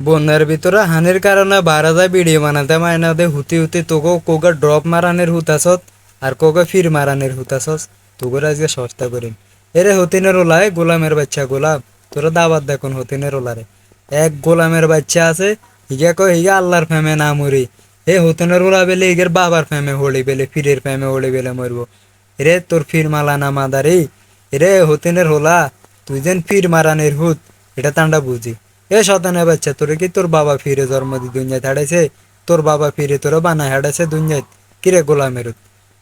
বন্যার ভিতরে হানির কারণে বারা যায় ভিডিও বানাতে মায়না দে হুতি হুতি তোকে, কোকে ড্রপ মারানের হুতাছত আর কোকে ফির মারানের হুতাছস তোকে আজকে সস্তা করিম। এরে হতিনের ওলায় গোলামের বাচ্চা গোলাম। তোরা দাবাত দেখুন হতিনের ওলারে। এক গোলামের বাচ্চা আছে হিগা কয় হিগা আল্লাহর ফেমে না মরি। এ হতিনের ওলা বেলে ইগের বাবার ফেমে হলি বেলে, ফিরের ফেমে হলি বেলে মরবো। রে তোর ফির মালা না মাদারি। রে হতিনের হোলা তুই যেন ফির মারানের হুত, এটা তান্ডা বুঝি। এ শতানে বাচ্চা, তোরে কি তোর বাবা ফিরে জন্ম দি দুনিয়ায় হারাইছে তোর বাবা ফিরে তোরা বানায় হারাইছে দুনিয়ায়। কিরে গোলামের?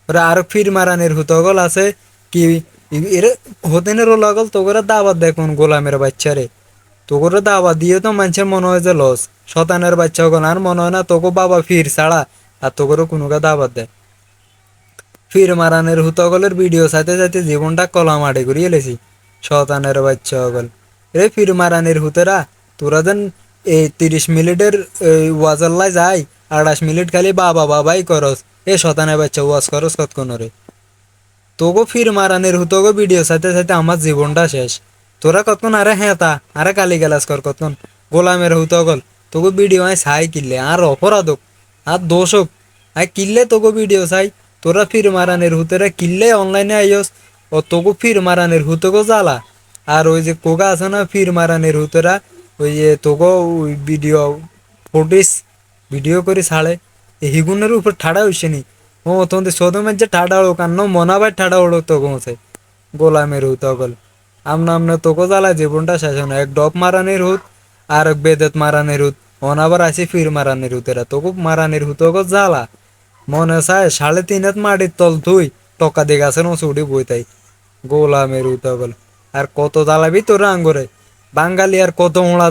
ওরা আরও ফির মারানের হুতগল আছে? কি এরে হতেনের লাগল তোগরে দাওয়াত দেখুন গোলামের বাচ্চারে। তোগরে দাওয়াত দিয়ে তো মানুষের মনে হয় যে লস। শতানের বাচ্চা হগল আর মনে হয় না তোকে বাবা ফির ছাড়া আর তোগরে কোনোকে দাওয়াত দেয় ফির মারানের হুতগলের ভিডিও সাথে সাথে জীবনটা কলা মাটি করিয়ে এলেছি শতানের বাচ্চা হগল রে ফির মারানের হুতেরা তোরা যেন এই তিরিশ মিনিটের ওয়াজাল্লাই যাই আঠাশ মিনিট খালি বাবা বাবাই করস। এ শতানের বাচ্চা, ওয়াজ করস কতক্ষণ রে তোগো ফির মারানের হুতগো ভিডিও সাথে সাথে আমার জীবনটা শেষ। তোরা কতক্ষণ, আরে হেতা আরে কালি গেলাস কর কতক্ষণ। গোলামের হুতগল তোগো ভিডিও আয় সাই কিনলে আর অপরাধক আর দোষক আই কিনলে তোগো ভিডিও চাই, তোরা ফির মারানের হুতেরা কিনলে অনলাইনে আইস ও তোগো ফির মারানের হুতগো জ্বালা। আর ওই যে কোগা আছে না, ফির মারানের হুতেরা ওই যে তোগো, ওই ভিডিও ফুটিস ভিডিও করে ছাড়ে হিগুনের উপর ঠাড়া হইছে নি। ও, তোমাদের সদমের যে ঠাডা হলো কান্ন মনাবাই ঠাডা হলো তো গোছে গোলামের হুত অগল আমনা আমনা তোকে জ্বালা জীবনটা শেষ হয় এক ডপ মারানের হুত, আর এক বেদেত মারানের হুত। অনাবার আছে ফির মারানের হুতেরা তোকে মারানের হুত অগল জ্বালা। মনে চায় সাড়ে তিন হাত মাটির তল তুই টকা দিয়ে গাছের চুড়ি বই তাই গোলামের হুত অগল আর কত জ্বালাবি তোরা আঙ্গরে। বাঙালি আর কত ওড়া